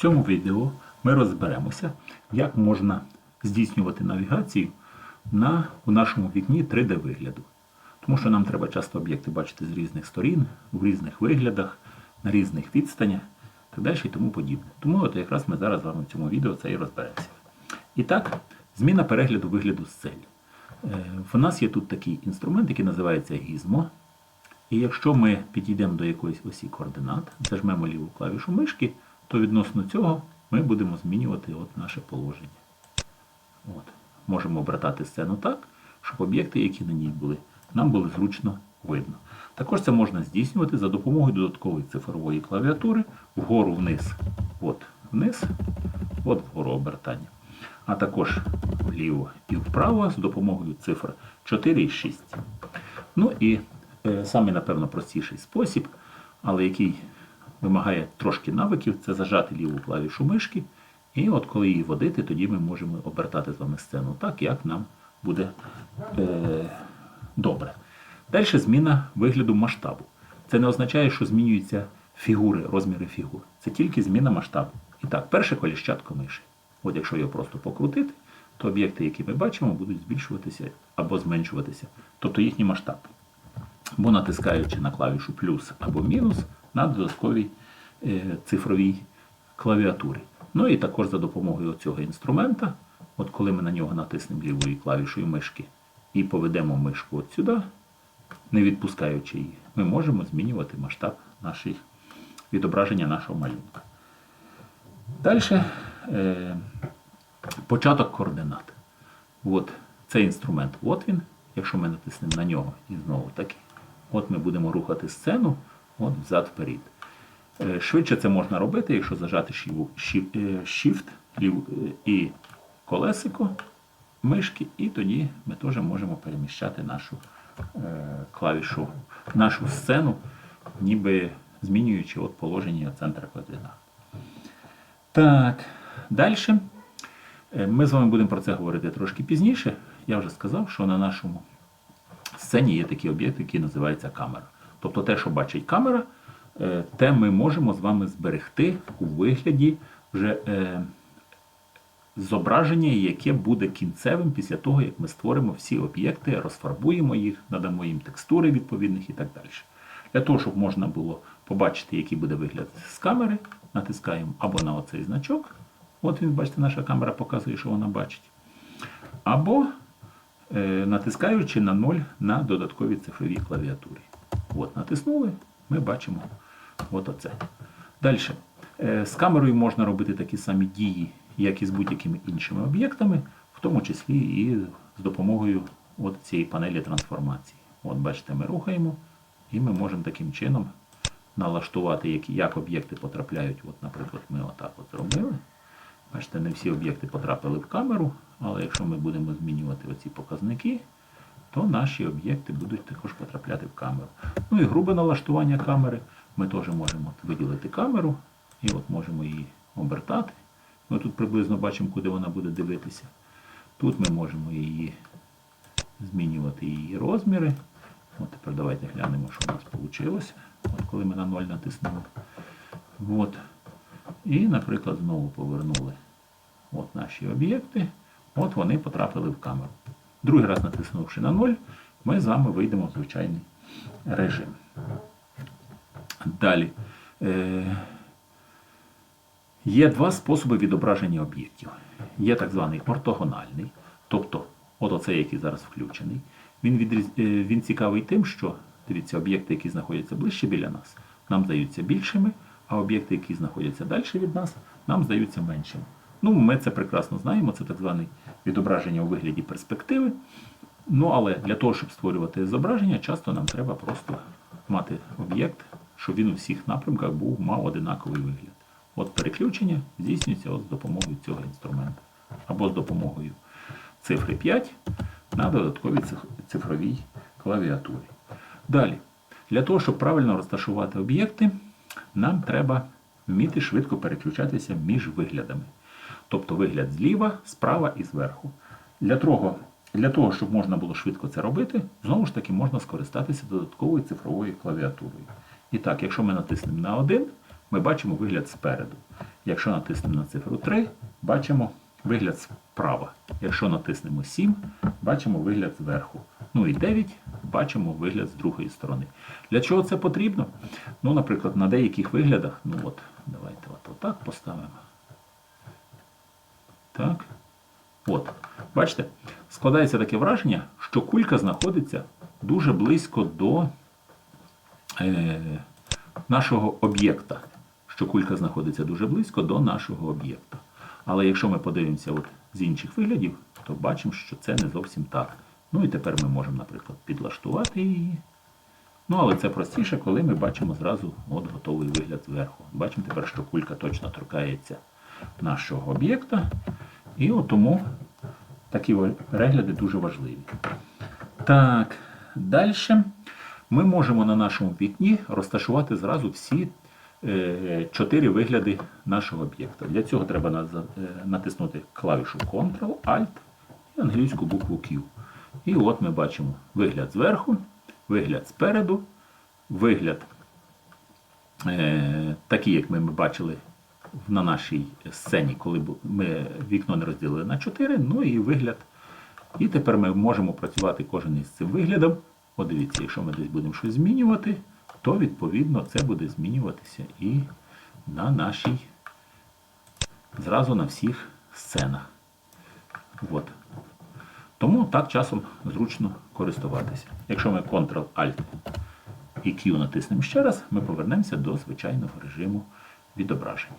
В цьому відео ми розберемося, як можна здійснювати навігацію на, у нашому вікні 3D-вигляду. Тому що нам треба часто об'єкти бачити з різних сторін, в різних виглядах, на різних відстанях так далі і тому подібне. Тому от якраз ми зараз з вами в цьому відео це і розберемося. І так, зміна перегляду вигляду з целі. Е, В нас є тут такий інструмент, який називається Gizmo. І якщо ми підійдемо до якоїсь осі координат, зажмемо ліву клавішу мишки, то відносно цього ми будемо змінювати от наше положення. От. Можемо обертати сцену так, щоб об'єкти, які на ній були, нам було зручно видно. Також це можна здійснювати за допомогою додаткової цифрової клавіатури вгору вниз, от вниз, от вгору обертання. А також вліво і вправо з допомогою цифр 4 і 6. Ну і е, самий, напевно, простіший спосіб, але який вимагає трошки навиків, це зажати ліву клавішу мишки. І от коли її водити, тоді ми можемо обертати з вами сцену так, як нам буде е, добре. Далі зміна вигляду масштабу. Це не означає, що змінюються фігури, розміри фігур. Це тільки зміна масштабу. І так, перше коліщатко миші. От якщо його просто покрутити, то об'єкти, які ми бачимо, будуть збільшуватися або зменшуватися, тобто їхній масштаб. Бо натискаючи на клавішу плюс або мінус на додатковій е, цифровій клавіатурі. Ну і також за допомогою цього інструмента, от коли ми на нього натиснемо лівою клавішою мишки і поведемо мишку от сюди, не відпускаючи її, ми можемо змінювати масштаб наших, відображення нашого малюнка. Далі е, початок координат. От цей інструмент, от він. Якщо ми натиснемо на нього і знову таки, от ми будемо рухати сцену от взад вперед. Е, Швидше це можна робити, якщо зажати е, Shift е, і колесико мишки, і тоді ми теж можемо переміщати нашу клавішу, нашу сцену, ніби змінюючи от положення центра координат. Так, далі. Ми з вами будемо про це говорити трошки пізніше. Я вже сказав, що на нашому сцені є такий об'єкт, який називається камера. Тобто те, що бачить камера, е, те ми можемо з вами зберегти у вигляді вже е, зображення, яке буде кінцевим після того, як ми створимо всі об'єкти, розфарбуємо їх, надамо їм текстури відповідних і так далі. Для того, щоб можна було побачити, який буде вигляд з камери, натискаємо або на оцей значок. От він, бачите, наша камера показує, що вона бачить. Або е, натискаючи на 0 на додатковій цифровій клавіатурі. От, натиснули, ми бачимо от оце. Далі. Е, з камерою можна робити такі самі дії, як і з будь-якими іншими об'єктами, в тому числі і з допомогою от цієї панелі трансформації. От бачите, ми рухаємо, і ми можемо таким чином налаштувати, як, об'єкти потрапляють. От, наприклад, ми отак от зробили. Бачите, не всі об'єкти потрапили в камеру, але якщо ми будемо змінювати оці показники, то наші об'єкти будуть також потрапляти в камеру. Ну і грубе налаштування камери. Ми теж можемо виділити камеру і от можемо її обертати. Ми тут приблизно бачимо, куди вона буде дивитися. Тут ми можемо її змінювати її розміри. От тепер давайте глянемо, що у нас вийшло. От коли ми на 0 натиснули. От. І, наприклад, знову повернули от наші об'єкти. От вони потрапили в камеру. Другий раз натиснувши на 0, ми з вами вийдемо в звичайний режим. Далі. Е, Є два способи відображення об'єктів. Є так званий ортогональний, тобто от оцей, який зараз включений. Він, відріз... е, він цікавий тим, що дивіться, об'єкти, які знаходяться ближче біля нас, нам здаються більшими, а об'єкти, які знаходяться далі від нас, нам здаються меншими. Ну, ми це прекрасно знаємо, це так зване відображення у вигляді перспективи. Ну, але для того, щоб створювати зображення, часто нам треба просто мати об'єкт, щоб він у всіх напрямках був, мав одинаковий вигляд. От переключення здійснюється от з допомогою цього інструменту. Або з допомогою цифри 5 на додатковій цифровій клавіатурі. Далі, для того, щоб правильно розташувати об'єкти, нам треба вміти швидко переключатися між виглядами. Тобто вигляд зліва, справа і зверху. Для того, для того, щоб можна було швидко це робити, знову ж таки можна скористатися додатковою цифровою клавіатурою. І так, якщо ми натиснемо на один, ми бачимо вигляд спереду. Якщо натиснемо на цифру 3, бачимо вигляд справа. Якщо натиснемо 7, бачимо вигляд зверху. Ну і 9 бачимо вигляд з другої сторони. Для чого це потрібно? Ну, наприклад, на деяких виглядах, ну от, давайте от отак поставимо. Так. От. Бачите, складається таке враження, що кулька знаходиться дуже близько до е, нашого об'єкта. Що кулька знаходиться дуже близько до нашого об'єкта. Але якщо ми подивимося от з інших виглядів, то бачимо, що це не зовсім так. Ну і тепер ми можемо, наприклад, підлаштувати її. Ну, але це простіше, коли ми бачимо зразу от готовий вигляд зверху. Бачимо тепер, що кулька точно торкається нашого об'єкта. І от тому такі перегляди дуже важливі. Так, далі ми можемо на нашому вікні розташувати зразу всі е, чотири вигляди нашого об'єкта. Для цього треба е, натиснути клавішу Ctrl-Alt і англійську букву Q. І от ми бачимо вигляд зверху, вигляд спереду, вигляд е, такий, як ми бачили на нашій сцені, коли ми вікно не розділили на 4, ну і вигляд. І тепер ми можемо працювати кожен із цим виглядом. От дивіться, якщо ми десь будемо щось змінювати, то відповідно це буде змінюватися і на нашій, зразу на всіх сценах. От. Тому так часом зручно користуватися. Якщо ми Ctrl-Alt і Q натиснемо ще раз, ми повернемося до звичайного режиму відображення.